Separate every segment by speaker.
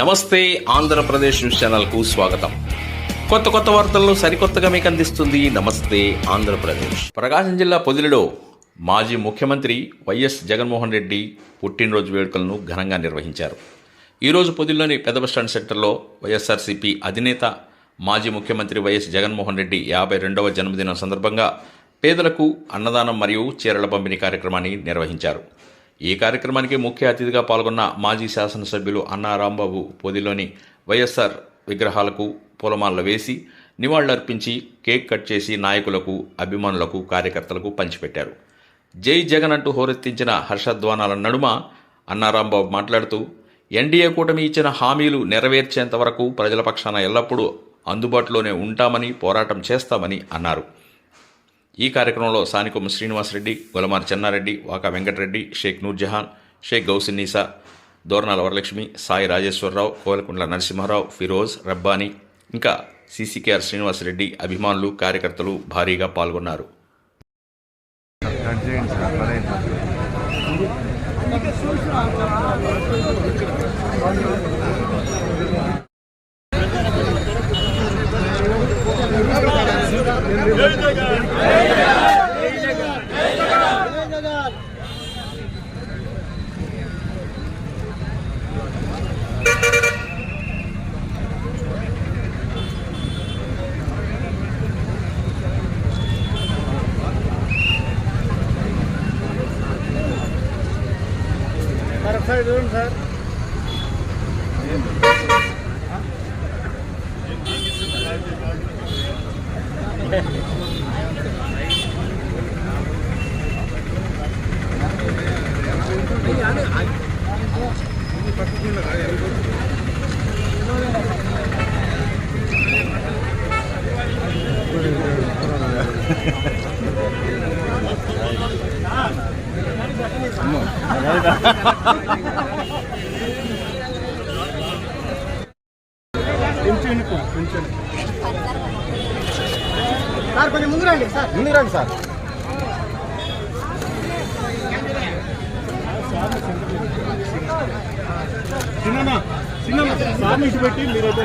Speaker 1: నమస్తే ఆంధ్రప్రదేశ్ న్యూస్ ఛానల్కు స్వాగతం. కొత్త కొత్త వార్తలను సరికొత్తగా మీకు అందిస్తుంది నమస్తే ఆంధ్రప్రదేశ్. ప్రకాశం జిల్లా పొదిలిలో మాజీ ముఖ్యమంత్రి వైఎస్ జగన్మోహన్ రెడ్డి పుట్టినరోజు వేడుకలను ఘనంగా నిర్వహించారు. ఈరోజు పొదిలిలోని పెద్ద బస్టాండ్ సెంటర్లో వైఎస్ఆర్సీపీ అధినేత మాజీ ముఖ్యమంత్రి వైఎస్ జగన్మోహన్ రెడ్డి యాభై రెండవ జన్మదినం సందర్భంగా పేదలకు అన్నదానం మరియు చీరల పంపిణీ కార్యక్రమాన్ని నిర్వహించారు. ఈ కార్యక్రమానికి ముఖ్య అతిథిగా పాల్గొన్న మాజీ శాసనసభ్యులు అన్నా రాంబాబు పొదిలోని వైఎస్ఆర్ విగ్రహాలకు పూలమాలలు వేసి నివాళులర్పించి కేక్ కట్ చేసి నాయకులకు అభిమానులకు కార్యకర్తలకు పంచిపెట్టారు. జై జగన్ అంటూ హోరెత్తించిన హర్షధ్వానాల నడుమ అన్నారాంబాబు మాట్లాడుతూ ఎన్డీఏ కూటమి ఇచ్చిన హామీలు నెరవేర్చేంత వరకు ప్రజల పక్షాన ఎల్లప్పుడూ అందుబాటులోనే ఉంటామని పోరాటం చేస్తామని అన్నారు. ఈ కార్యక్రమంలో సానికొమ్మ శ్రీనివాసరెడ్డి గులమార్ చెన్నారెడ్డి వాకా వెంకటరెడ్డి షేక్ నూర్జహాన్ షేక్ గౌసిన్నీసా దోర్నాల వరలక్ష్మి సాయి రాజేశ్వరరావు కోలకుంట్ల నరసింహారావు ఫిరోజ్ రబ్బానీ ఇంకా సీసీకేఆర్ శ్రీనివాసరెడ్డి అభిమానులు కార్యకర్తలు భారీగా పాల్గొన్నారు.
Speaker 2: కట్ చేయండి సార్ పని అయిపోతుంది
Speaker 3: మరొకసారి చూడండి సార్. పెంచండి పెంచండి సార్ కొంచెం ముందు రండి సార్. ముందు రండి సార్. చిన్న చిన్న సార్ ఇటు పెట్టి మీరు ఇటు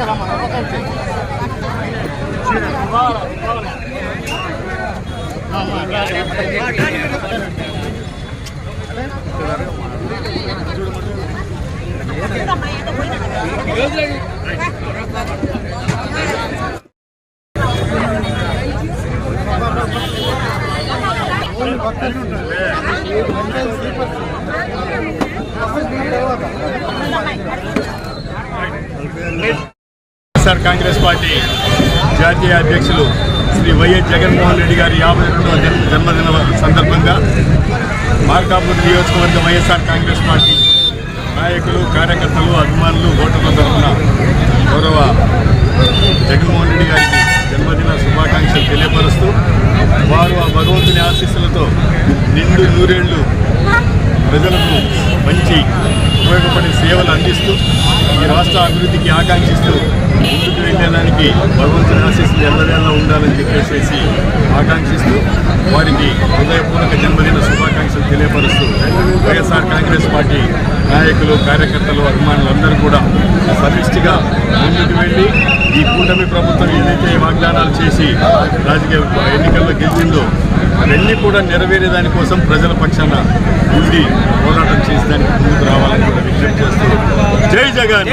Speaker 3: సార్.
Speaker 4: వైఎస్ఆర్ కాంగ్రెస్ పార్టీ జాతీయ అధ్యక్షులు శ్రీ వైఎస్ జగన్మోహన్ రెడ్డి గారి యాభై రెండవ జన్మదిన సందర్భంగా మార్కాపూర్ నియోజకవర్గ వైఎస్ఆర్ కాంగ్రెస్ పార్టీ నాయకులు కార్యకర్తలు అభిమానులు ఓటర్ల తరఫున గౌరవ జగన్మోహన్ రెడ్డి గారికి జన్మదిన శుభాకాంక్షలు తెలియపరుస్తూ వారు ఆ భగవంతుని ఆశీస్సులతో నిండు నూరేళ్ళు ప్రజలకు మంచి ఉపయోగపడే సేవలు అందిస్తూ ఈ రాష్ట్ర అభివృద్ధికి ఆకాంక్షిస్తూ ముందుకు వెళ్ళడానికి భగవంతుని ఆశీస్సులు ఎల్లవేళ ఉండాలని చెప్పేసి ఆకాంక్షిస్తూ వారికి హృదయపూర్వక జన్మదిన శుభాకాంక్షలు తెలియపరుస్తూ వైఎస్ఆర్ కాంగ్రెస్ పార్టీ నాయకులు కార్యకర్తలు అభిమానులందరూ కూడా సమిష్టిగా ముందుకు వెళ్ళి ఈ కూటమి ప్రభుత్వం ఏదైతే వాగ్దానాలు చేసి రాజకీయ ఎన్నికల్లో గెలిచిందో అవన్నీ కూడా నెరవేరే దానికోసం ప్రజల పక్షాన ఉండి పోరాటం చేసి దానికి ముందుకు రావాలని కూడా విజ్ఞప్తి చేస్తూ జై జగన్!